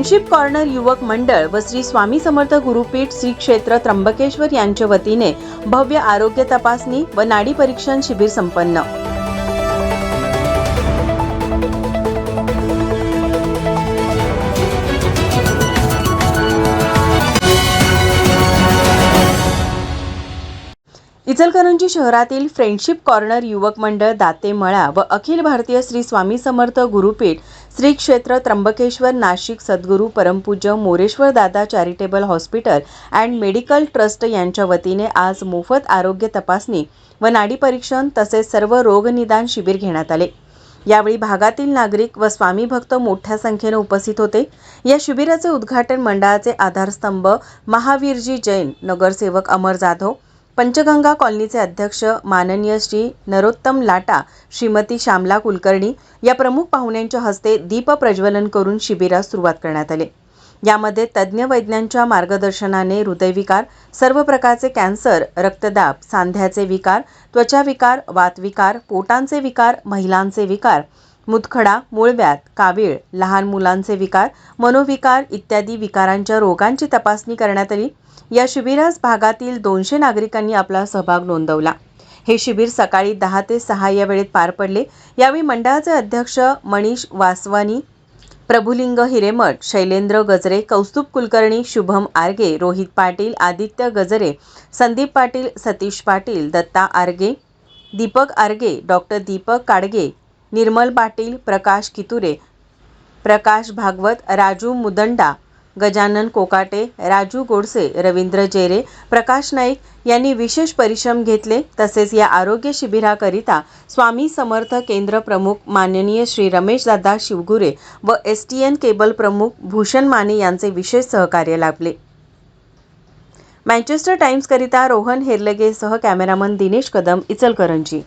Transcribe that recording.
Friendship corner युवक मंडळ व श्री स्वामी समर्थ गुरुपीठ श्री क्षेत्र त्र्यंबकेश्वर यांच्या वतीने भव्य आरोग्य तपासणी व नाडी परीक्षण शिबिर संपन्न. इचलकरंजी शहरातील फ्रेंडशिप कॉर्नर युवक मंडळ दाते मळा व अखिल भारतीय श्री स्वामी समर्थ गुरुपीठ श्री क्षेत्र त्र्यंबकेश्वर नाशिक सद्गुरू परमपूज्य Moreshwar Dada charitable hospital and medical trust यांच्या वतीने आज मोफत आरोग्य तपासणी व नाडी परीक्षण तसेच सर्व रोगनिदान शिबिर घेण्यात आले. यावेळी भागातील नागरिक व स्वामी भक्त मोठ्या संख्येने उपस्थित होते. या शिबिराचे उद्घाटन मंडळाचे आधारस्तंभ महावीरजी जैन नगरसेवक अमर जाधव पंचगंगा कॉलनीचे अध्यक्ष माननीय श्री नरोत्तम लाटा श्रीमती श्यामला कुलकर्णी या प्रमुख पाहुण्यांच्या हस्ते दीप प्रज्वलन करून शिबिरास सुरुवात करण्यात आली. यामध्ये तज्ज्ञ वैज्ञांच्या मार्गदर्शनाने हृदयविकार सर्व प्रकारचे कॅन्सर रक्तदाब सांध्याचे विकार त्वचाविकार वातविकार पोटांचे विकार महिलांचे विकार मुतखडा मूळव्याध कावीळ लहान मुलांचे विकार मनोविकार इत्यादी विकारांच्या रोगांची तपासणी करण्यात आली. या शिबिरास भागातील दोनशे नागरिकांनी आपला सहभाग नोंदवला. हे शिबिर सकाळी दहा ते सहा या वेळेत पार पडले. यावेळी मंडळाचे अध्यक्ष मनीष वासवानी प्रभुलिंग हिरेमठ शैलेंद्र गजरे कौस्तुभ कुलकर्णी शुभम आर्गे रोहित पाटील आदित्य गजरे संदीप पाटील सतीश पाटील दत्ता आर्गे दीपक आर्गे डॉक्टर दीपक काडगे निर्मल पाटील प्रकाश कितुरे प्रकाश भागवत राजू मुदंडा गजानन कोकाटे राजू गोडसे रवींद्र जेरे प्रकाश नाईक यांनी विशेष परिश्रम घेतले. तसेच या आरोग्य शिबिराकरिता स्वामी समर्थ केंद्र प्रमुख माननीय श्री रमेशदादा शिवगुरे व एस टी एन केबल प्रमुख भूषण माने यांचे विशेष सहकार्य लाभले. मँचेस्टर टाइम्सकरिता रोहन हेरलगेसह कॅमेरामन दिनेश कदम इचलकरंजी.